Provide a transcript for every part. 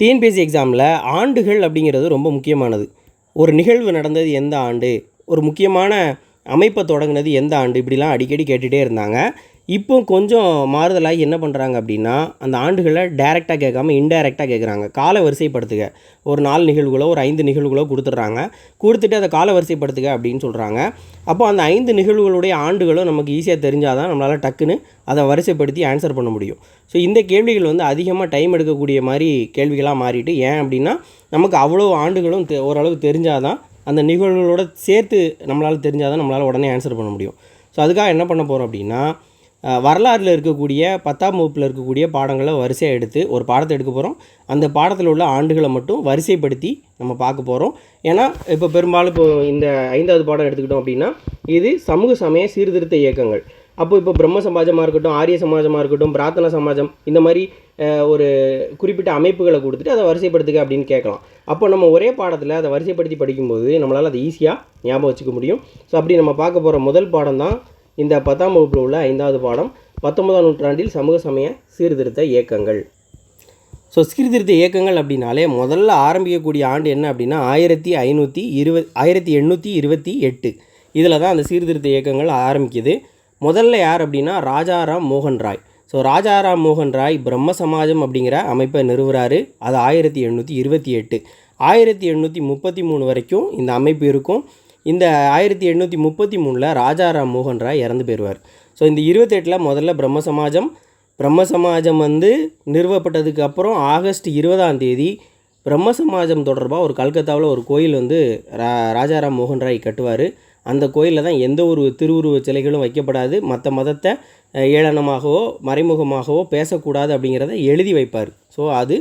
TNPSC எக்ஸாமில் ஆண்டுகள் அப்படிங்கிறது ரொம்ப முக்கியமானது. ஒரு நிகழ்வு நடந்தது எந்த ஆண்டு? ஒரு முக்கியமான அமைப்பை தொடங்கினது எந்த ஆண்டு? இப்படிலாம் அடிக்கடி கேட்டுகிட்டே இருந்தாங்க. இப்போ கொஞ்சம் மாறுதலாகி என்ன பண்ணுறாங்க அப்படின்னா அந்த ஆண்டுகளை டைரெக்டாக கேட்காம இன்டைரக்டாக கேட்குறாங்க. கால வரிசைப்படுத்துக. ஒரு நாலு நிகழ்வுகளோ ஒரு ஐந்து நிகழ்வுகளோ கொடுத்துட்றாங்க. கொடுத்துட்டு அதை கால வரிசைப்படுத்துக அப்படின்னு சொல்கிறாங்க அப்போ அந்த ஐந்து நிகழ்வுகளுடைய ஆண்டுகளும் நமக்கு ஈஸியாக தெரிஞ்சால் தான் நம்மளால் டக்குன்னு அதை வரிசைப்படுத்தி ஆன்சர் பண்ண முடியும். ஸோ இந்த கேள்விகள் வந்து அதிகமாக டைம் எடுக்கக்கூடிய மாதிரி கேள்விகளாக மாறிட்டு ஏன் அப்படின்னா நமக்கு அவ்வளோ ஆண்டுகளும் தெ ஓரளவு தெரிஞ்சால் தான் அந்த நிகழ்வுகளோட சேர்த்து நம்மளால் தெரிஞ்சால் தான் நம்மளால் உடனே ஆன்சர் பண்ண முடியும். ஸோ அதுக்காக என்ன பண்ண போகிறோம் அப்படின்னா வரலாறில் இருக்கக்கூடிய பத்தாம் வகுப்பில் இருக்கக்கூடிய பாடங்களை வரிசையாக எடுத்து ஒரு பாடத்தை எடுக்க போகிறோம் அந்த பாடத்தில் உள்ள ஆண்டுகளை மட்டும் வரிசைப்படுத்தி நம்ம பார்க்க போகிறோம் ஏன்னா இப்போ பெரும்பாலும் இப்போ இந்த ஐந்தாவது பாடம் எடுத்துக்கிட்டோம் அப்படின்னா இது சமூக சமய சீர்திருத்த இயக்கங்கள். அப்போ இப்போ பிரம்ம சமாஜமாக இருக்கட்டும் ஆரிய சமாஜமாக இருக்கட்டும் பிரார்த்தனா சமாஜம் இந்த மாதிரி ஒரு குறிப்பிட்ட அமைப்புகளை கொடுத்துட்டு அதை வரிசைப்படுத்துக அப்படின்னு கேட்கலாம். அப்போ நம்ம ஒரே பாடத்தில் அதை வரிசைப்படுத்தி படிக்கும்போது நம்மளால் அதை ஈஸியாக ஞாபகம் வச்சுக்க முடியும். ஸோ அப்படி நம்ம பார்க்க போகிற முதல் பாடம் தான் இந்த பத்தாம் வகுப்பில் உள்ள ஐந்தாவது பாடம் பத்தொன்பதாம் நூற்றாண்டில் சமூக சமய சீர்திருத்த இயக்கங்கள். ஸோ சீர்திருத்த இயக்கங்கள் அப்படின்னாலே முதல்ல ஆரம்பிக்கக்கூடிய ஆண்டு என்ன அப்படின்னா ஆயிரத்தி ஐநூற்றி இருபது ஆயிரத்தி எண்ணூற்றி இருபத்தி எட்டு. இதில் தான் அந்த சீர்திருத்த இயக்கங்கள் ஆரம்பிக்குது. முதல்ல யார் அப்படின்னா ராஜாராம் மோகன் ராய். ஸோ ராஜாராம் மோகன் ராய் பிரம்ம சமாஜம் அப்படிங்கிற அமைப்பை நிறுவுறாரு. அது ஆயிரத்தி எண்ணூற்றி இருபத்தி எட்டு. ஆயிரத்தி எண்ணூற்றி முப்பத்தி மூணு வரைக்கும் இந்த அமைப்பு இருக்கும். இந்த ஆயிரத்தி எண்ணூற்றி முப்பத்தி மூணில் ராஜாராம் மோகன் ராய் இறந்து போயிடுவார் ஸோ இந்த இருபத்தெட்டில் முதல்ல பிரம்ம சமாஜம் பிரம்ம சமாஜம் வந்து நிறுவப்பட்டதுக்கு அப்புறம் ஆகஸ்ட் இருபதாம் தேதி பிரம்ம சமாஜம் தொடர்பாக ஒரு கல்கத்தாவில் ஒரு கோயில் வந்து ரா ராஜாராம் மோகன் ராய் கட்டுவார். அந்த கோயிலில் தான் எந்த ஒரு திருவுருவ சிலைகளும் வைக்கப்படாது. மற்ற மதத்தை ஏளனமாகவோ மறைமுகமாகவோ பேசக்கூடாது அப்படிங்கிறத எழுதி வைப்பார். ஸோ அது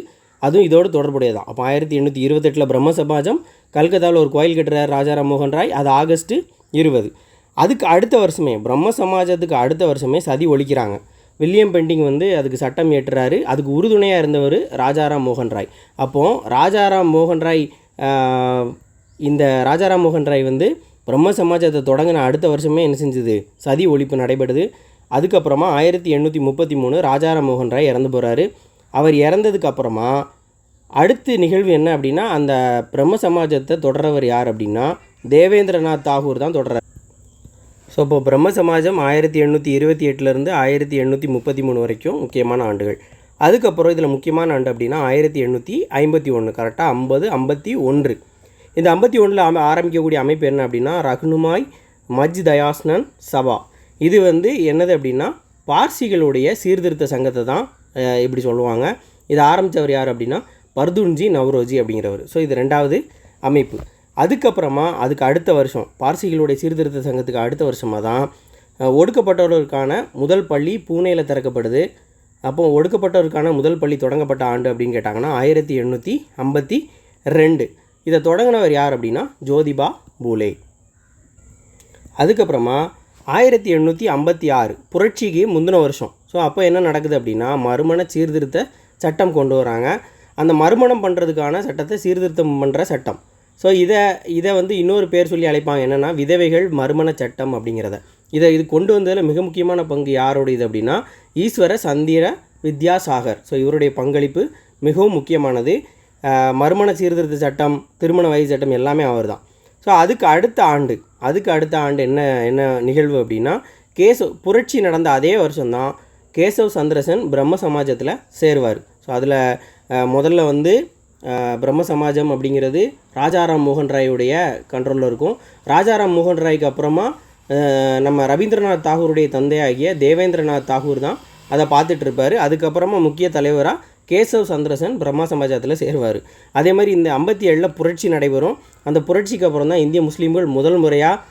அதுவும் இதோடு தொடர்புடையதான் அப்போ ஆயிரத்தி எண்ணூற்றி இருபத்தெட்டில் பிரம்ம சமாஜம் கல்கத்தாவில் ஒரு கோயில் கட்டுறார் ராஜாராம் மோகன் ராய். அது ஆகஸ்ட்டு இருபது. அதுக்கு அடுத்த வருஷமே பிரம்ம சமாஜத்துக்கு அடுத்த வருஷமே சதி ஒழிக்கிறாங்க. வில்லியம் பெண்டிங் வந்து அதுக்கு சட்டம் ஏற்றுறாரு அதுக்கு உறுதுணையாக இருந்தவர் ராஜாராம் மோகன் ராய். அப்போது ராஜாராம் மோகன் ராய் இந்த ராஜாராம் மோகன் ராய் வந்து பிரம்ம சமாஜத்தை தொடங்கின அடுத்த வருஷமே என்ன செஞ்சுது? சதி ஒழிப்பு நடைபெறுது. அதுக்கப்புறமா ஆயிரத்தி எண்ணூற்றி முப்பத்தி மூணு ராஜாராம் மோகன் ராய் இறந்து போகிறாரு அவர் இறந்ததுக்கப்புறமா அடுத்த நிகழ்வு என்ன அப்படின்னா அந்த பிரம்ம சமாஜத்தை தொடர்றவர் யார் அப்படின்னா தேவேந்திரநாத் தாகூர் தான் தொடர்றார். ஸோ இப்போ பிரம்ம சமாஜம் ஆயிரத்தி எண்ணூற்றி இருபத்தி எட்டுலேருந்து ஆயிரத்தி எண்ணூற்றி முப்பத்தி மூணு வரைக்கும் முக்கியமான ஆண்டுகள். அதுக்கப்புறம் இதில் முக்கியமான ஆண்டு அப்படின்னா ஆயிரத்தி எண்ணூற்றி ஐம்பத்தி ஒன்று கரெக்டாக ஐம்பது ஐம்பத்தி ஒன்று. இந்த ஐம்பத்தி ஒன்றில் ஆரம்பிக்கக்கூடிய அமைப்பு என்ன அப்படின்னா ரகுனுமாய் மஜ் தயாஸ்னன் சபா. இது வந்து என்னது அப்படின்னா பார்சிகளுடைய சீர்திருத்த சங்கத்தை தான் இப்படி சொல்லுவாங்க. இதை ஆரம்பித்தவர் யார் அப்படின்னா பர்துன்ஜி நவ்ரோஜி அப்படிங்கிறவர். ஸோ இது ரெண்டாவது அமைப்பு. அதுக்கப்புறமா அதுக்கு அடுத்த வருஷம் பார்சிகளுடைய சீர்திருத்த சங்கத்துக்கு அடுத்த வருஷமாக தான் ஒடுக்கப்பட்டவர்களுக்கான முதல் பள்ளி பூனேயில் திறக்கப்படுது. அப்போ ஒடுக்கப்பட்டவருக்கான முதல் பள்ளி தொடங்கப்பட்ட ஆண்டு அப்படின்னு கேட்டாங்கன்னா ஆயிரத்தி எண்ணூற்றி ஐம்பத்தி ரெண்டு. இதை தொடங்கினவர் யார் அப்படின்னா ஜோதிபா பூலே. அதுக்கப்புறமா ஆயிரத்தி எண்ணூற்றி ஐம்பத்தி ஆறு புரட்சிக்கு முந்தின வருஷம். ஸோ அப்போ என்ன நடக்குது அப்படின்னா மறுமண சீர்திருத்த சட்டம் கொண்டு வராங்க. அந்த மறுமணம் பண்ணுறதுக்கான சட்டத்தை சீர்திருத்தம் பண்ணுற சட்டம். ஸோ இதை இதை வந்து இன்னொரு பேர் சொல்லி அழைப்பாங்க. என்னென்னா விதவைகள் மறுமண சட்டம் அப்படிங்கிறத. இதை இது கொண்டு வந்ததில் மிக முக்கியமான பங்கு யாரோட இது அப்படின்னா ஈஸ்வர சந்திர வித்யாசாகர். ஸோ இவருடைய பங்களிப்பு மிகவும் முக்கியமானது. மறுமண சீர்திருத்த சட்டம் திருமண வயது சட்டம் எல்லாமே அவர் தான் ஸோ அதுக்கு அடுத்த ஆண்டு அதுக்கு அடுத்த ஆண்டு என்ன என்ன நிகழ்வு அப்படின்னா கேசவ் புரட்சி நடந்த அதே வருஷம்தான் கேசவ் சந்திரசன் பிரம்ம சமாஜத்தில் சேருவார். ஸோ அதில் முதல்ல வந்து பிரம்ம சமாஜம் அப்படிங்கிறது ராஜாராம் மோகன் ராயுடைய கண்ட்ரோலில் இருக்கும். ராஜாராம் மோகன் ராய்க்கு அப்புறமா நம்ம ரவீந்திரநாத் தாகூருடைய தந்தையாகிய தேவேந்திரநாத் தாகூர் தான் அதை பார்த்துட்டு இருப்பார். அதுக்கப்புறமா முக்கிய தலைவராக கேசவ் சந்திரசன் பிரம்மா சமாஜத்தில் சேருவார். அதே மாதிரி இந்த ஐம்பத்தி ஏழில் புரட்சி நடைபெறும். அந்த புரட்சிக்கு அப்புறம் தான் இந்திய முஸ்லீம்கள் முதல் முறையாக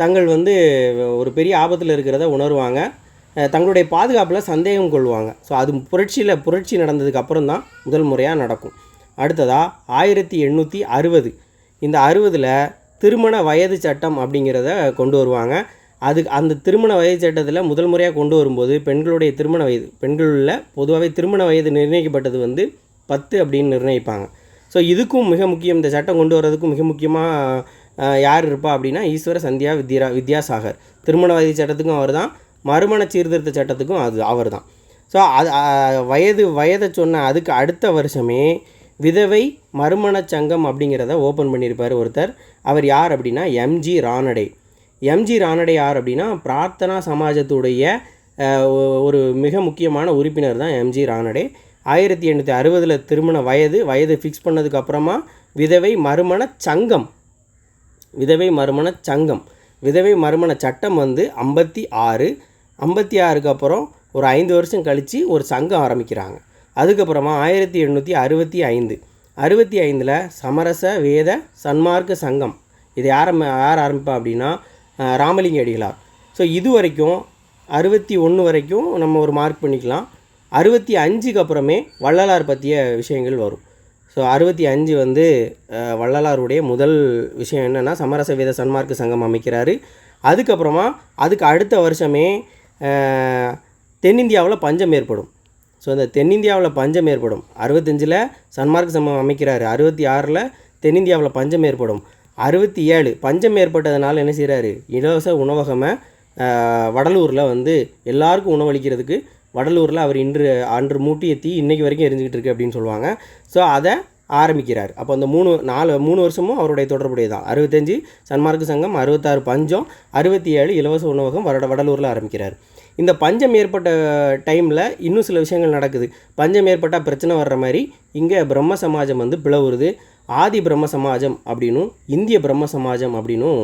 தங்கள் வந்து ஒரு பெரிய ஆபத்தில் இருக்கிறத உணருவாங்க. தங்களுடைய பாதுகாப்பில் சந்தேகம் கொள்வாங்க. ஸோ அது புரட்சியில் புரட்சி நடந்ததுக்கு அப்புறம் தான் முதல் முறையாக நடக்கும். அடுத்ததாக ஆயிரத்தி எண்ணூற்றி அறுபது. இந்த அறுபதில் திருமண வயது சட்டம் அப்படிங்கிறத கொண்டு வருவாங்க. அதுக்கு அந்த திருமண வயது சட்டத்தில் முதல் முறையாக கொண்டு வரும்போது பெண்களுடைய திருமண வயது பெண்களில் பொதுவாகவே திருமண வயது நிர்ணயிக்கப்பட்டது வந்து பத்து அப்படின்னு நிர்ணயிப்பாங்க. ஸோ இதுக்கும் மிக முக்கியம் இந்த சட்டம் கொண்டு வர்றதுக்கும் மிக முக்கியமாக யார் இருப்பா அப்படின்னா ஈஸ்வர சந்தியா வித்யா வித்யாசாகர். திருமண வயது சட்டத்துக்கும் அவர் தான் மறுமண சீர்திருத்த சட்டத்துக்கும் அது அவர் தான் ஸோ அது வயது வயதை சொன்ன அதுக்கு அடுத்த வருஷமே விதவை மறுமண சங்கம் அப்படிங்கிறத ஓப்பன் பண்ணியிருப்பார் ஒருத்தர். அவர் யார் அப்படின்னா எம்ஜி ராணடே. எம்ஜி ராணடே யார் அப்படின்னா பிரார்த்தனா சமாஜத்துடைய ஒரு மிக முக்கியமான உறுப்பினர் தான் எம்ஜி ராணடே. ஆயிரத்தி எண்ணூற்றி அறுபதில் திருமண வயது வயது ஃபிக்ஸ் பண்ணதுக்கப்புறமா விதவை மறுமண சங்கம். விதவை மறுமண சங்கம். விதவை மறுமண சட்டம் வந்து ஐம்பத்தி ஆறு ஐம்பத்தி ஆறுக்கு அப்புறம் ஒரு ஐந்து வருஷம் கழித்து ஒரு சங்கம் ஆரம்பிக்கிறாங்க. அதுக்கப்புறமா ஆயிரத்தி எண்ணூற்றி அறுபத்தி ஐந்து. அறுபத்தி ஐந்தில் சமரச வேத சன்மார்க்க சங்கம். இது யார் ஆரம்ப- யார் ஆரம்பிப்பா அப்படின்னா ராமலிங்க அடிகளார். ஸோ இது வரைக்கும் அறுபத்தி ஒன்று வரைக்கும் நம்ம ஒரு மார்க் பண்ணிக்கலாம். அறுபத்தி அஞ்சுக்கு அப்புறமே வள்ளலார் பற்றிய விஷயங்கள் வரும். ஸோ அறுபத்தி அஞ்சு வந்து வள்ளலாருடைய முதல் விஷயம் என்னென்னா சமரச வேத சன்மார்க்க சங்கம் அமைக்கிறாரு. அதுக்கப்புறமா அதுக்கு அடுத்த வருஷமே தென்னிந்தியாவில் பஞ்சம் ஏற்படும். ஸோ இந்த தென்னிந்தியாவில் பஞ்சம் ஏற்படும். அறுபத்தஞ்சில் சன்மார்க் சங்கம் அமைக்கிறாரு. அறுபத்தி ஆறில் தென்னிந்தியாவில் பஞ்சம் ஏற்படும். அறுபத்தி ஏழு பஞ்சம் ஏற்பட்டதுனால என்ன செய்கிறாரு இலவச உணவகமை வடலூரில் வந்து எல்லாருக்கும் உணவளிக்கிறதுக்கு வடலூரில் அவர் இன்று அன்று மூட்டிய தீ இன்றைக்கு வரைக்கும் எரிஞ்சுக்கிட்டு இருக்கு அப்படின்னு சொல்லுவாங்க. ஸோ அதை ஆரம்பிக்கிறார். அப்போ அந்த மூணு நாலு மூணு வருஷமும் அவருடைய தொடர்புடைய தான் அறுபத்தஞ்சு சன்மார்க்கு சங்கம் அறுபத்தாறு பஞ்சம் அறுபத்தி ஏழு இலவச உணவகம் வட வடலூரில் ஆரம்பிக்கிறார். இந்த பஞ்சம் ஏற்பட்ட டைமில் இன்னும் சில விஷயங்கள் நடக்குது. பஞ்சம் ஏற்பட்டால் பிரச்சனை வர்ற மாதிரி இங்கே பிரம்ம சமாஜம் வந்து பிளவுறுது ஆதி பிரம்ம சமாஜம் அப்படின்னும் இந்திய பிரம்ம சமாஜம் அப்படின்னும்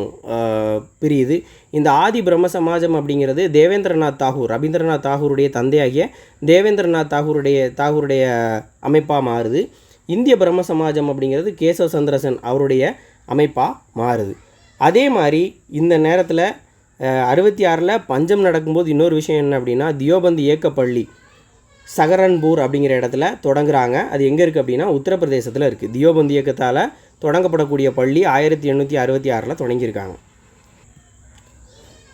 பிரியுது. இந்த ஆதி பிரம்ம சமாஜம் அப்படிங்கிறது தேவேந்திரநாத் தாகூர் ரவீந்திரநாத் தாகூருடைய தந்தையாகிய தேவேந்திரநாத் தாகூருடைய தாகூருடைய அமைப்பாக மாறுது. இந்திய பிரம்ம சமாஜம் அப்படிங்கிறது கேசவ சந்திரசன் அவருடைய அமைப்பாக மாறுது. அதே மாதிரி இந்த நேரத்தில் அறுபத்தி ஆறில் பஞ்சம் நடக்கும்போது இன்னொரு விஷயம் என்ன அப்படின்னா தியோபந்த் இயக்கப்பள்ளி சகரன்பூர் அப்படிங்கிற இடத்துல தொடங்குறாங்க. அது எங்கே இருக்குது அப்படின்னா உத்தரப்பிரதேசத்தில் இருக்குது தியோபந்த் இயக்கத்தால் தொடங்கப்படக்கூடிய பள்ளி ஆயிரத்தி எண்ணூற்றி அறுபத்தி ஆறில் தொடங்கியிருக்காங்க.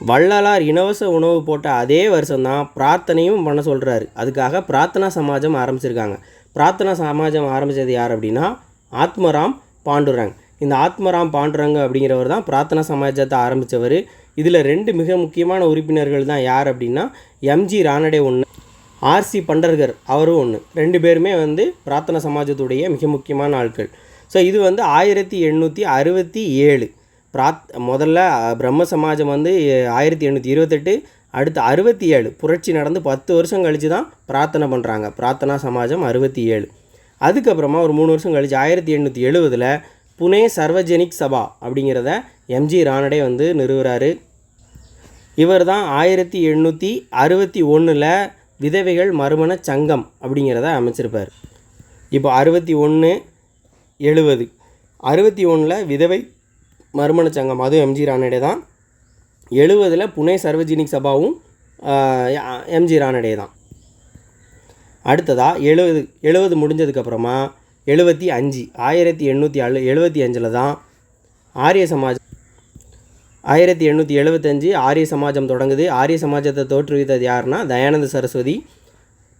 வள்ளலார் இலவச உணவு போட்ட அதே வருஷம்தான் பிரார்த்தனையும் பண்ண சொல்கிறாரு அதுக்காக பிரார்த்தனா சமாஜம் ஆரம்பிச்சிருக்காங்க. பிரார்த்தனா சமாஜம் ஆரம்பித்தது யார் அப்படின்னா ஆத்மராம் பாண்டுரங். இந்த ஆத்மராம் பாண்டுரங்க அப்படிங்கிறவர் தான் பிரார்த்தனா சமாஜத்தை ஆரம்பித்தவர் இதில் ரெண்டு மிக முக்கியமான உறுப்பினர்கள் தான் யார் அப்படின்னா எம்ஜி ரானடே ஒன்று ஆர்சி பண்டர்கர் அவரும் ஒன்று ரெண்டு பேருமே வந்து பிரார்த்தனா சமாஜத்துடைய மிக முக்கியமான ஆட்கள். ஸோ இது வந்து ஆயிரத்தி எண்ணூற்றி அறுபத்தி ஏழு. பிராத் முதல்ல பிரம்ம சமாஜம் வந்து ஆயிரத்தி எண்ணூற்றி இருபத்தெட்டு அடுத்து அறுபத்தி ஏழு. புரட்சி நடந்து பத்து வருஷம் கழித்து தான் பிரார்த்தனை பண்ணுறாங்க பிரார்த்தனா சமாஜம் அறுபத்தி ஏழு. அதுக்கப்புறமா ஒரு மூணு வருஷம் கழித்து ஆயிரத்தி எண்ணூற்றி எழுபதில் புனே சர்வஜெனிக் சபா அப்படிங்கிறத எம்ஜி ரானடே வந்து நிறுவுறாரு. இவர் தான் ஆயிரத்தி எண்ணூற்றி அறுபத்தி ஒன்றில் விதவைகள் மறுமண சங்கம் அப்படிங்கிறத அமைச்சிருப்பார். இப்போ அறுபத்தி ஒன்று எழுபது அறுபத்தி ஒன்றில் விதவை மறுமண சங்கம் அதுவும் எம்ஜி ரானடே தான். எழுபதில் புனே சர்வஜெனிக் சபாவும் எம்ஜி ரானடே தான். அடுத்ததாக எழுபது எழுபது முடிஞ்சதுக்கப்புறமா எழுபத்தி அஞ்சு ஆயிரத்தி எண்ணூற்றி அழு எழுபத்தி அஞ்சில் தான் ஆரிய சமாஜ் ஆயிரத்தி எண்ணூற்றி எழுபத்தஞ்சு ஆரிய சமாஜம் தொடங்குது. ஆரிய சமாஜத்தை தோற்றுவித்தது யாருன்னா தயானந்த சரஸ்வதி.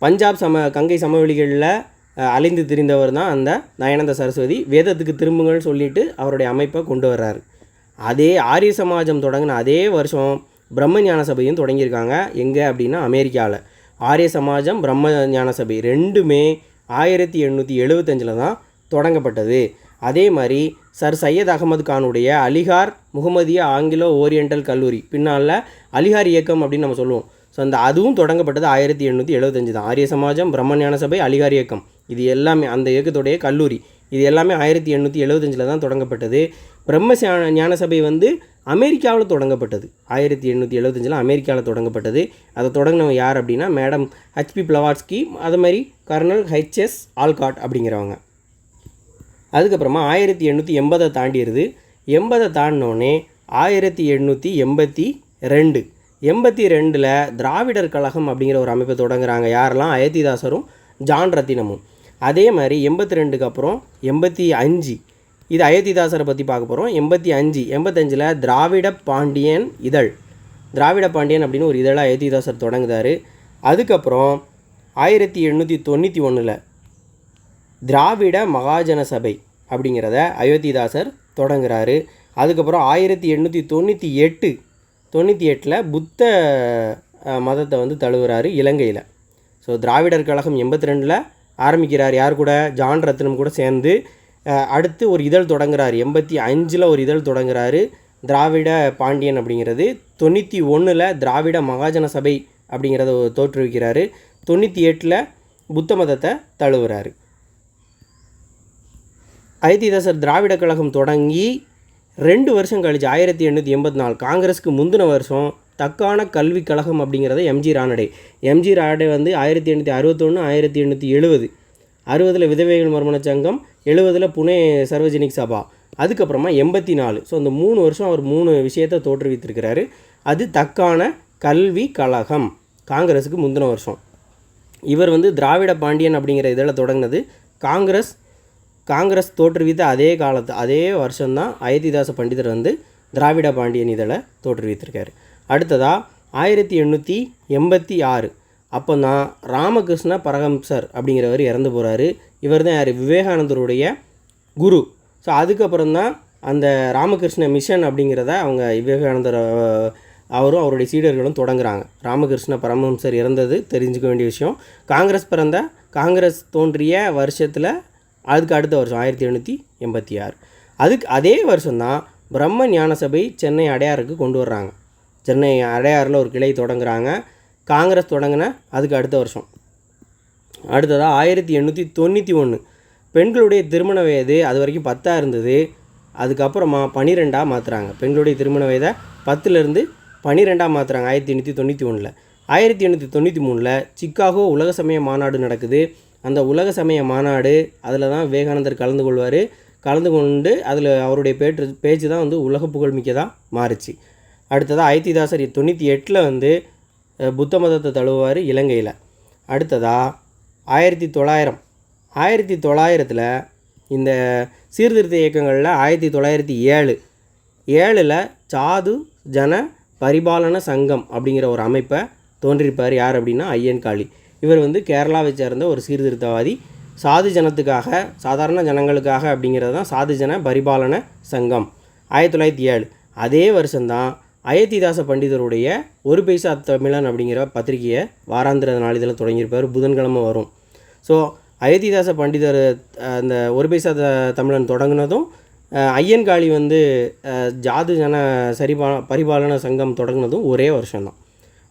பஞ்சாப் சம கங்கை சமவெளிகளில் அலைந்து திரிந்தவர் தான் அந்த தயானந்த சரஸ்வதி. வேதத்துக்கு திரும்புங்கள்னு சொல்லிட்டு அவருடைய அமைப்பை கொண்டு வர்றாரு. அதே ஆரிய சமாஜம் தொடங்கின அதே வருஷம் பிரம்ம ஞான சபையும் தொடங்கியிருக்காங்க. எங்கே அப்படின்னா அமெரிக்காவில் ஆரிய சமாஜம் பிரம்ம ஞான சபை ரெண்டுமே ஆயிரத்தி எண்ணூற்றி எழுபத்தஞ்சில் தான் தொடங்கப்பட்டது. அதே மாதிரி சர் சையத் அகமது கானுடைய அலிகார் முகமதிய ஆங்கிலோ ஓரியண்டல் கல்லூரி பின்னால் அலிகார் இயக்கம் அப்படின்னு நம்ம சொல்லுவோம். ஸோ அந்த அதுவும் தொடங்கப்பட்டது ஆயிரத்தி எண்ணூற்றி எழுபத்தஞ்சு தான். ஆரிய சமாஜம் பிரம்ம ஞான சபை அலிகார் இயக்கம். இது எல்லாமே அந்த இயக்கத்துடைய கல்லூரி. இது எல்லாமே ஆயிரத்தி எண்ணூற்றி எழுபத்தஞ்சில் தான் தொடங்கப்பட்டது. பிரம்ம ஞான- ஞான சபை வந்து அமெரிக்காவில் தொடங்கப்பட்டது. ஆயிரத்தி எண்ணூற்றி எழுபத்தஞ்சில் அமெரிக்காவில் தொடங்கப்பட்டது. அதை தொடங்கினவங்க யார் அப்படின்னா மேடம் ஹெச்பி பிளவாட்ஸ்கி அது மாதிரி கர்னல் ஹெச்எஸ் ஆல்காட் அப்படிங்கிறவங்க. அதுக்கப்புறமா ஆயிரத்தி எண்ணூற்றி எண்பதை தாண்டிடுது. எண்பதை தாண்டினோடனே ஆயிரத்தி எண்ணூற்றி எண்பத்தி ரெண்டு. எண்பத்தி ரெண்டில் திராவிடர் கழகம் அப்படிங்கிற ஒரு அமைப்பை தொடங்குறாங்க யாரெல்லாம்? அயத்திதாசரும் ஜான் ரத்தினமும். அதே மாதிரி எண்பத்தி ரெண்டுக்கு அப்புறம் எண்பத்தி அஞ்சு இது அயோத்திதாசரை பற்றி பார்க்க போகிறோம் எண்பத்தி அஞ்சு எண்பத்தஞ்சில் திராவிட பாண்டியன் இதழ். திராவிட பாண்டியன் அப்படின்னு ஒரு இதழாக அயோத்திதாசர் தொடங்குதார். அதுக்கப்புறம் ஆயிரத்தி எண்ணூற்றி தொண்ணூற்றி ஒன்றில் திராவிட மகாஜன சபை அப்படிங்கிறத அயோத்திதாசர் தொடங்குறாரு. அதுக்கப்புறம் ஆயிரத்தி எண்ணூற்றி தொண்ணூற்றி எட்டு தொண்ணூற்றி எட்டில் புத்த மதத்தை வந்து தழுவுறாரு இலங்கையில். ஸோ திராவிடர் கழகம் எண்பத்தி ரெண்டில் ஆரம்பிக்கிறார் யார் கூட? ஜான் ரத்னம் கூட சேர்ந்து அடுத்து ஒரு இதழ் தொடங்குறார். எண்பத்தி அஞ்சில் ஒரு இதழ் தொடங்குறாரு. திராவிட பாண்டியன் அப்படிங்கிறது. தொண்ணூற்றி ஒன்றில் திராவிட மகாஜன சபை அப்படிங்கிறத தோற்றுவிக்கிறாரு. தொண்ணூற்றி எட்டில் புத்த மதத்தை தழுவுறாரு. அயோத்திதாசர் திராவிட கழகம் தொடங்கி ரெண்டு வருஷம் கழிச்சு ஆயிரத்தி எண்ணூற்றி எண்பத்தி நாலு காங்கிரஸுக்கு முந்தின வருஷம் தக்கான கல்விக் கழகம் அப்படிங்கிறத எம்ஜி ராணடே. எம்ஜி ராணடே வந்து ஆயிரத்தி எண்ணூற்றி அறுபத்தொன்று ஆயிரத்தி எண்ணூற்றி எழுபது அறுபதில் விதவைகள் மறுமண சங்கம் எழுபதில் புனே சர்வஜனிக் சபா. அதுக்கப்புறமா எண்பத்தி நாலு ஸோ அந்த மூணு வருஷம் அவர் மூணு விஷயத்தை தோற்றுவித்திருக்கிறாரு. அது தக்கான கல்வி கழகம். காங்கிரஸுக்கு முந்தின வருஷம். இவர் வந்து திராவிட பாண்டியன் அப்படிங்கிற இதில் தொடங்கினது. காங்கிரஸ் காங்கிரஸ் தோற்றுவித்த அதே காலத்து அதே வருஷம்தான் அயோத்திதாச பண்டிதர் வந்து திராவிட பாண்டியன் இதழை தோற்றுவித்திருக்காரு. அடுத்ததாக ஆயிரத்தி எண்ணூற்றி எண்பத்தி ஆறு. அப்போ தான் ராமகிருஷ்ண பரகம்சர் அப்படிங்கிறவர் இறந்து போகிறாரு இவர் தான் யார்? விவேகானந்தருடைய குரு. ஸோ அதுக்கப்புறம் தான் அந்த ராமகிருஷ்ண மிஷன் அப்படிங்கிறத அவங்க விவேகானந்தர் அவரும் அவருடைய சீடர்களும் தொடங்குறாங்க. ராமகிருஷ்ண பரமஹம்சர் இறந்தது தெரிஞ்சுக்க வேண்டிய விஷயம். காங்கிரஸ் பிறந்த காங்கிரஸ் தோன்றிய வருஷத்தில் அதுக்கு அடுத்த வருஷம் ஆயிரத்தி எழுநூற்றி எண்பத்தி ஆறு. அதுக்கு அதே வருஷம்தான் பிரம்ம ஞான சபை சென்னை அடையாருக்கு கொண்டு வர்றாங்க. சென்னை அடையாறில் ஒரு கிளை தொடங்குறாங்க. காங்கிரஸ் தொடங்கின அதுக்கு அடுத்த வருஷம். அடுத்ததாக ஆயிரத்தி எண்ணூற்றி தொண்ணூற்றி ஒன்று பெண்களுடைய திருமண வயது அது வரைக்கும் பத்தாக இருந்தது. அதுக்கப்புறமா பன்னிரெண்டாக மாற்றுறாங்க பெண்களுடைய திருமண வயதை பத்துலேருந்து பன்னிரெண்டாக மாற்றுறாங்க ஆயிரத்தி எண்ணூற்றி தொண்ணூற்றி ஒன்றில் ஆயிரத்தி எண்ணூற்றி தொண்ணூற்றி மூணில் சிக்காகோ உலக சமய மாநாடு நடக்குது. அந்த உலக சமய மாநாடு அதில் தான் விவேகானந்தர் கலந்து கொள்வார். கலந்து கொண்டு அதில் அவருடைய பேற்று பேச்சு தான் வந்து உலக புகழ்மிக்கதாக மாறுச்சு. அடுத்ததாக ஐத்திதாசர் தொண்ணூற்றி எட்டில் வந்து புத்த மதத்தை தழுவார் இலங்கையில். அடுத்ததாக ஆயிரத்தி தொள்ளாயிரம். ஆயிரத்தி தொள்ளாயிரத்தில் இந்த சீர்திருத்த இயக்கங்களில் ஆயிரத்தி தொள்ளாயிரத்தி ஏழு. ஏழில் சாது ஜன பரிபாலன சங்கம் அப்படிங்கிற ஒரு அமைப்பை தோன்றியிருப்பார் யார் அப்படின்னா ஐயன் காளி. இவர் வந்து கேரளாவை சேர்ந்த ஒரு சீர்திருத்தவாதி. சாது ஜனத்துக்காக சாதாரண ஜனங்களுக்காக அப்படிங்கிறது தான் சாது ஜன பரிபாலன சங்கம். ஆயிரத்தி தொள்ளாயிரத்தி ஏழு. அதே வருஷம்தான் அயத்திதாச பண்டிதருடைய ஒரு பைசா தமிழன் அப்படிங்கிற பத்திரிகையை வாராந்திர நாளிதழில் தொடங்கியிருப்பார். புதன்கிழமை வரும். ஸோ அயத்திதாச பண்டிதர் அந்த ஒரு பைசா த- தமிழன் தொடங்கினதும் ஐயன்காளி வந்து ஜாது ஜன சரிபா பரிபாலன சங்கம் தொடங்கினதும் ஒரே வருஷம்தான்.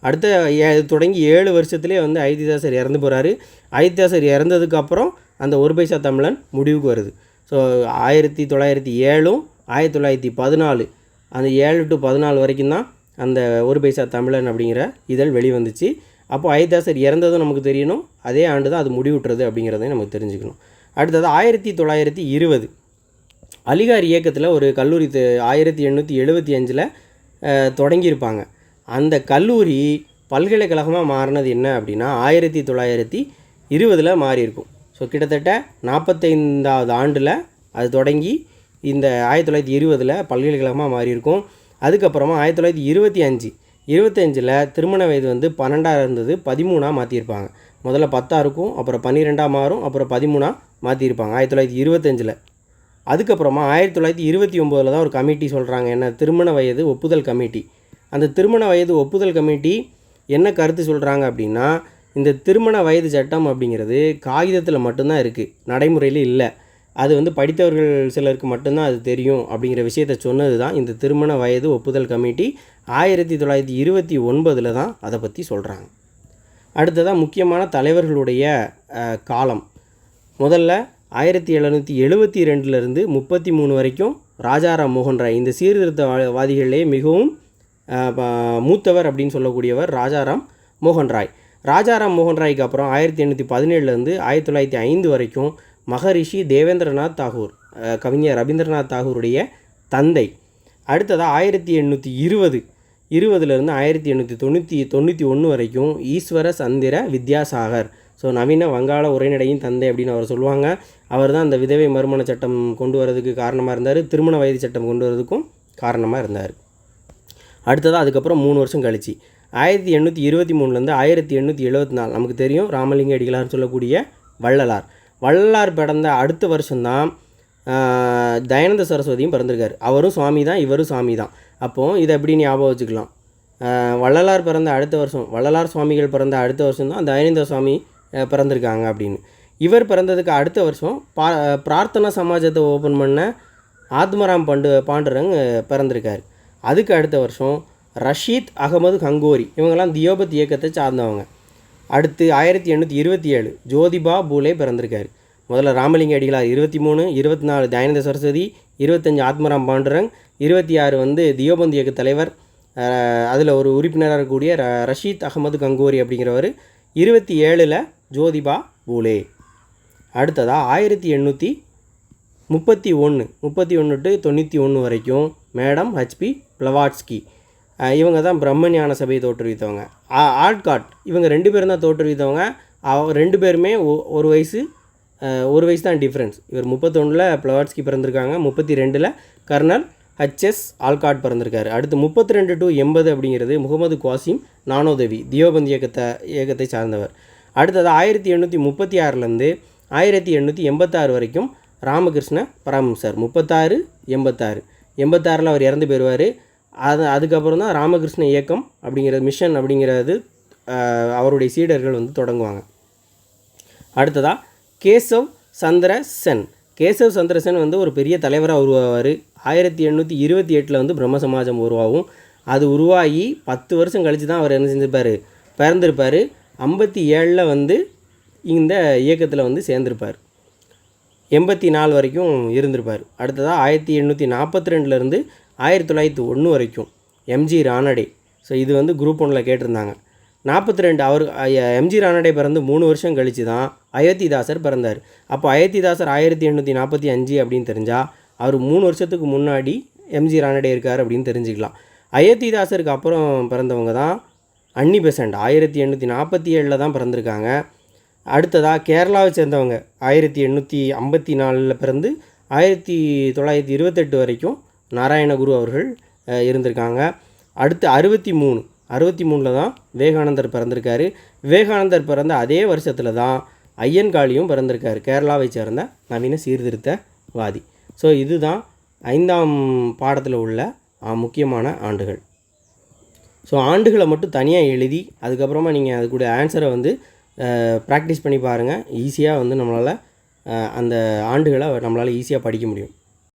அடுத்த ஏ- தொடங்கி ஏழு வருஷத்துலேயே வந்து அயோத்திதாசர் இறந்து போகிறாரு அயோத்திதாசர் இறந்ததுக்கப்புறம் அந்த ஒரு பைசா தமிழன் முடிவுக்கு வருது. ஸோ ஆயிரத்தி தொள்ளாயிரத்தி ஏழும் ஆயிரத்தி தொள்ளாயிரத்தி பதினாலு அந்த ஏழு டு பதினாலு வரைக்கும் தான் அந்த ஒரு பைசா தமிழன் அப்படிங்கிற இதழ் வெளிவந்துச்சு. அப்போ அயோத்தியாசர் இறந்ததும் நமக்கு தெரியணும். அதே ஆண்டு தான் அது முடிவுட்டுறது அப்படிங்கிறதையும் நமக்கு தெரிஞ்சுக்கணும். அடுத்தது ஆயிரத்தி தொள்ளாயிரத்தி இருபது. அலிகார் இயக்கத்தில் ஒரு கல்லூரி ஆயிரத்தி எண்ணூற்றி எழுபத்தி அஞ்சில் தொடங்கியிருப்பாங்க. அந்த கல்லூரி பல்கலைக்கழகமாக மாறினது என்ன அப்படின்னா ஆயிரத்தி தொள்ளாயிரத்தி இருபதில் மாறியிருக்கும். ஸோ கிட்டத்தட்ட நாற்பத்தைந்தாவது ஆண்டில் அது தொடங்கி இந்த ஆயிரத்தி தொள்ளாயிரத்தி இருபதில் பல்கலைக்கழகமாக மாறியிருக்கும். அதுக்கப்புறமா ஆயிரத்தி தொள்ளாயிரத்தி இருபத்தி அஞ்சு இருபத்தஞ்சில் திருமண வயது வந்து பன்னெண்டாக இருந்தது பதிமூணாக மாற்றிருப்பாங்க முதல்ல பத்தாக இருக்கும் அப்புறம் பன்னிரெண்டாக மாறும் அப்புறம் பதிமூணாக மாற்றிருப்பாங்க ஆயிரத்தி தொள்ளாயிரத்தி இருபத்தஞ்சில். அதுக்கப்புறமா ஆயிரத்தி தொள்ளாயிரத்தி இருபத்தி ஒம்போதில் தான் ஒரு கமிட்டி சொல்கிறாங்க என்ன திருமண வயது ஒப்புதல் கமிட்டி. அந்த திருமண வயது ஒப்புதல் கமிட்டி என்ன கருத்து சொல்கிறாங்க அப்படின்னா இந்த திருமண வயது சட்டம் அப்படிங்கிறது காகிதத்தில் மட்டும்தான் இருக்குது நடைமுறையில் இல்லை. அது வந்து படித்தவர்கள் சிலருக்கு மட்டும்தான் அது தெரியும் அப்படிங்கிற விஷயத்த சொன்னது தான் இந்த திருமண வயது ஒப்புதல் கமிட்டி. ஆயிரத்தி தொள்ளாயிரத்தி இருபத்தி ஒன்பதில் தான் அதை பற்றி சொல்கிறாங்க அடுத்ததாக முக்கியமான தலைவர்களுடைய காலம். முதல்ல ஆயிரத்தி எழுநூற்றி எழுபத்தி ரெண்டுலேருந்து முப்பத்தி மூணு வரைக்கும் ராஜாராம் மோகன் ராய் இந்த சீர்திருத்தவாதிகளிலே மிகவும் மூத்தவர் அப்படின்னு சொல்லக்கூடியவர் ராஜாராம் மோகன் ராய். ராஜாராம் மோகன் ராய்க்கு அப்புறம் ஆயிரத்தி எண்ணூற்றி பதினேழுலேருந்து ஆயிரத்தி தொள்ளாயிரத்தி ஐந்து வரைக்கும் மகரிஷி தேவேந்திரநாத் தாகூர் கவிஞர் ரவீந்திரநாத் தாகூருடைய தந்தை. அடுத்ததாக ஆயிரத்தி எண்ணூற்றி இருபது இருபதுலேருந்து ஆயிரத்தி எண்ணூற்றி தொண்ணூற்றி தொண்ணூற்றி ஒன்று வரைக்கும் ஈஸ்வர சந்திர வித்யாசாகர். ஸோ நவீன வங்காள உரைநடையின் தந்தை அப்படின்னு அவர் சொல்லுவாங்க. அவர் தான் அந்த விதவை மறுமண சட்டம் கொண்டு வரதுக்கு காரணமாக இருந்தார். திருமண வயது சட்டம் கொண்டு வரதுக்கும் காரணமாக இருந்தார். அடுத்ததாக அதுக்கப்புறம் மூணு வருஷம் கழிச்சு. ஆயிரத்தி எண்ணூற்றி இருபத்தி மூணுலேருந்து ஆயிரத்தி எண்ணூற்றி எழுபத்தி நாலு நமக்கு தெரியும் ராமலிங்க அடிகளார்னு சொல்லக்கூடிய வள்ளலார். வள்ளலார் பிறந்த அடுத்த வருஷம்தான் தயானந்த சரஸ்வதியும் பிறந்திருக்கார். அவரும் சுவாமி தான் இவரும் சுவாமி தான் அப்போது இதை எப்படி ஞாபகம் வச்சுக்கலாம்? வள்ளலார் பிறந்த அடுத்த வருஷம் வள்ளலார் சுவாமிகள் பிறந்த அடுத்த வருஷம் தான் தயானந்த சுவாமி பிறந்திருக்காங்க அப்படின்னு. இவர் பிறந்ததுக்கு அடுத்த வருஷம் பா பிரார்த்தனா சமாஜத்தை ஓப்பன் பண்ண ஆத்மராம் பண்டு பாண்டுரங் பிறந்திருக்கார். அதுக்கு அடுத்த வருஷம் ரஷீத் அகமது கங்கோரி இவங்கெல்லாம் தியோபத் இயக்கத்தை சார்ந்தவங்க. அடுத்து ஆயிரத்தி எண்ணூற்றி இருபத்தி ஏழு ஜோதிபா பூலே பிறந்திருக்காரு. முதல்ல ராமலிங்க அடிகளார் இருபத்தி மூணு இருபத்தி நாலு தயானந்த சரஸ்வதி இருபத்தஞ்சி ஆத்மராம் பாண்டுரங் இருபத்தி ஆறு வந்து தியோபந்த் இயக்க தலைவர் அதில் ஒரு உறுப்பினராக இருக்கக்கூடிய ர ரஷீத் அகமது கங்கோரி அப்படிங்கிறவர். இருபத்தி ஏழில் ஜோதிபா பூலே. அடுத்ததாக ஆயிரத்தி எண்ணூற்றி முப்பத்தி ஒன்று முப்பத்தி ஒன்று டு தொண்ணூற்றி ஒன்று வரைக்கும் மேடம் ஹச்பி பிளவாட்ஸ்கி. இவங்க தான் பிரம்ம ஞான சபையை தோற்றுவித்தவங்க. ஆட்காட் இவங்க ரெண்டு பேரும் தான் தோற்றுவித்தவங்க. அவ ரெண்டு பேருமே ஒ- ஒரு வயசு ஒரு வயசு தான் டிஃப்ரென்ஸ் இவர் முப்பத்தொன்னில் ப்ளவாட்ஸ்கி பிறந்திருக்காங்க முப்பத்தி ரெண்டில் கர்னல் ஹச்எஸ் ஆல்காட் பிறந்திருக்காரு. அடுத்து முப்பத்தி ரெண்டு டு எண்பது அப்படிங்கிறது முகமது குவாசிம் நானோதவி தியோபந்த் இயக்கத்தை இயக்கத்தை சார்ந்தவர். அடுத்தது ஆயிரத்தி எண்ணூற்றி முப்பத்தி ஆறுலேருந்து ஆயிரத்தி எண்ணூற்றி எண்பத்தாறு வரைக்கும் ராமகிருஷ்ண பரமஹம்சர். முப்பத்தாறு எண்பத்தாறு. எண்பத்தாறில் அவர் இறந்து போயிடுவார் அது அதுக்கப்புறம் தான் ராமகிருஷ்ண இயக்கம் அப்படிங்கிற மிஷன் அப்படிங்கிறது அவருடைய சீடர்கள் வந்து தொடங்குவாங்க. அடுத்ததாக கேசவ் சந்திர சென். கேசவ் சந்திரசென் வந்து ஒரு பெரிய தலைவராக உருவாவார். ஆயிரத்தி எண்ணூற்றி இருபத்தி எட்டில் வந்து பிரம்ம சமாஜம் உருவாகும். அது உருவாகி பத்து வருஷம் கழித்து தான் அவர் என்ன செஞ்சிருப்பார்? பிறந்திருப்பார். ஐம்பத்தி ஏழில் வந்து இந்த இயக்கத்தில் வந்து சேர்ந்திருப்பார். எண்பத்தி நாலு வரைக்கும் இருந்திருப்பார். அடுத்ததாக ஆயிரத்தி எண்ணூற்றி நாற்பத்தி ரெண்டுலேருந்து ஆயிரத்தி தொள்ளாயிரத்தி ஒன்று வரைக்கும் எம்ஜி ரானடே ஸோ இது வந்து குரூப் ஒன்றில் கேட்டிருந்தாங்க. நாற்பத்தி ரெண்டு அவர் எம்ஜி ராணடே பிறந்து மூணு வருஷம் கழித்து தான் அயோத்திதாசர் பிறந்தார். அப்போ அயோத்திதாசர் ஆயிரத்தி எண்ணூற்றி நாற்பத்தி அஞ்சு அப்படின்னு தெரிஞ்சால் அவர் மூணு வருஷத்துக்கு முன்னாடி எம்ஜி ராணடே இருக்கார் அப்படின்னு தெரிஞ்சுக்கலாம். அயோத்திதாசருக்கு அப்புறம் பிறந்தவங்க தான் அன்னி பெசண்ட். ஆயிரத்தி எண்ணூற்றி நாற்பத்தி ஏழில் தான் பிறந்திருக்காங்க. அடுத்ததாக கேரளாவை சேர்ந்தவங்க. ஆயிரத்தி எண்ணூற்றி ஐம்பத்தி நாலில் பிறந்து ஆயிரத்தி தொள்ளாயிரத்தி இருபத்தெட்டு வரைக்கும் நாராயணகுரு அவர்கள் இருந்திருக்காங்க. அடுத்து அறுபத்தி மூணு அறுபத்தி மூணில் தான் விவேகானந்தர் பிறந்திருக்காரு. விவேகானந்தர் பிறந்த அதே வருஷத்தில் தான் ஐயன்காளியும் பிறந்திருக்காரு. கேரளாவை சேர்ந்த நவீன சீர்திருத்தவாதி. ஸோ இதுதான் ஐந்தாம் பாடத்தில் உள்ள முக்கியமான ஆண்டுகள். ஸோ ஆண்டுகளை மட்டும் தனியாக எழுதி அதுக்கப்புறமா நீங்கள் அது கூட ஆன்சரை வந்து ப்ராக்டிஸ் பண்ணி பாருங்கள் ஈஸியாக வந்து நம்மளால் அந்த ஆண்டுகளை நம்மளால் ஈஸியாக படிக்க முடியும்.